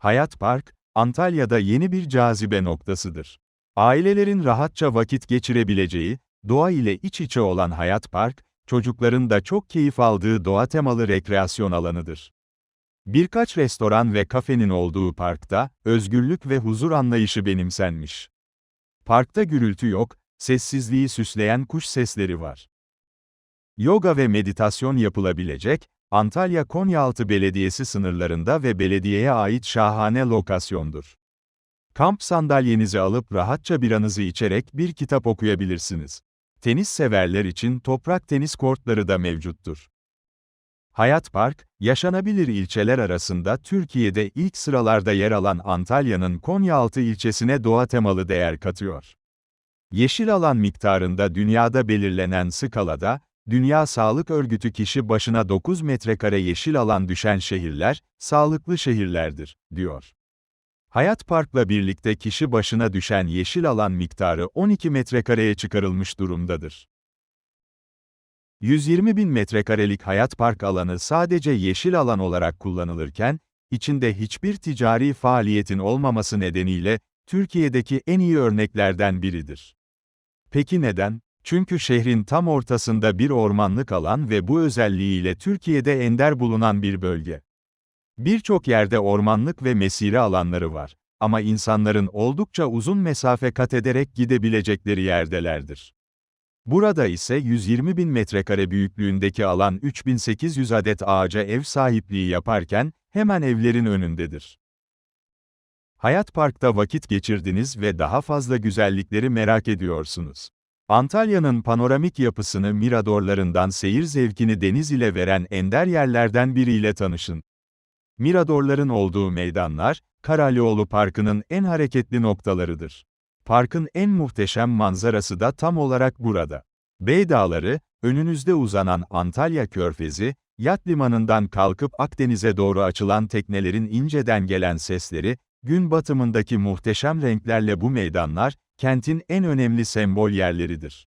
Hayat Park, Antalya'da yeni bir cazibe noktasıdır. Ailelerin rahatça vakit geçirebileceği, doğa ile iç içe olan Hayat Park, çocukların da çok keyif aldığı doğa temalı rekreasyon alanıdır. Birkaç restoran ve kafenin olduğu parkta, özgürlük ve huzur anlayışı benimsenmiş. Parkta gürültü yok, sessizliği süsleyen kuş sesleri var. Yoga ve meditasyon yapılabilecek, Antalya Konyaaltı Belediyesi sınırlarında ve belediyeye ait şahane lokasyondur. Kamp sandalyenizi alıp rahatça biranızı içerek bir kitap okuyabilirsiniz. Tenis severler için toprak tenis kortları da mevcuttur. Hayat Park, yaşanabilir ilçeler arasında Türkiye'de ilk sıralarda yer alan Antalya'nın Konyaaltı ilçesine doğa temalı değer katıyor. Yeşil alan miktarında dünyada belirlenen skalada, Dünya Sağlık Örgütü kişi başına 9 metrekare yeşil alan düşen şehirler, sağlıklı şehirlerdir, diyor. Hayat Park'la birlikte kişi başına düşen yeşil alan miktarı 12 metrekareye çıkarılmış durumdadır. 120 bin metrekarelik Hayat Park alanı sadece yeşil alan olarak kullanılırken, içinde hiçbir ticari faaliyetin olmaması nedeniyle, Türkiye'deki en iyi örneklerden biridir. Peki neden? Çünkü şehrin tam ortasında bir ormanlık alan ve bu özelliğiyle Türkiye'de ender bulunan bir bölge. Birçok yerde ormanlık ve mesire alanları var. Ama insanların oldukça uzun mesafe kat ederek gidebilecekleri yerdelerdir. Burada ise 120 bin metrekare büyüklüğündeki alan 3800 adet ağaca ev sahipliği yaparken, hemen evlerin önündedir. Hayat Park'ta vakit geçirdiniz ve daha fazla güzellikleri merak ediyorsunuz. Antalya'nın panoramik yapısını miradorlarından seyir zevkini deniz ile veren ender yerlerden biriyle tanışın. Miradorların olduğu meydanlar, Karalioğlu Parkı'nın en hareketli noktalarıdır. Parkın en muhteşem manzarası da tam olarak burada. Bey Dağları, önünüzde uzanan Antalya Körfezi, yat limanından kalkıp Akdeniz'e doğru açılan teknelerin inceden gelen sesleri, gün batımındaki muhteşem renklerle bu meydanlar, kentin en önemli sembol yerleridir.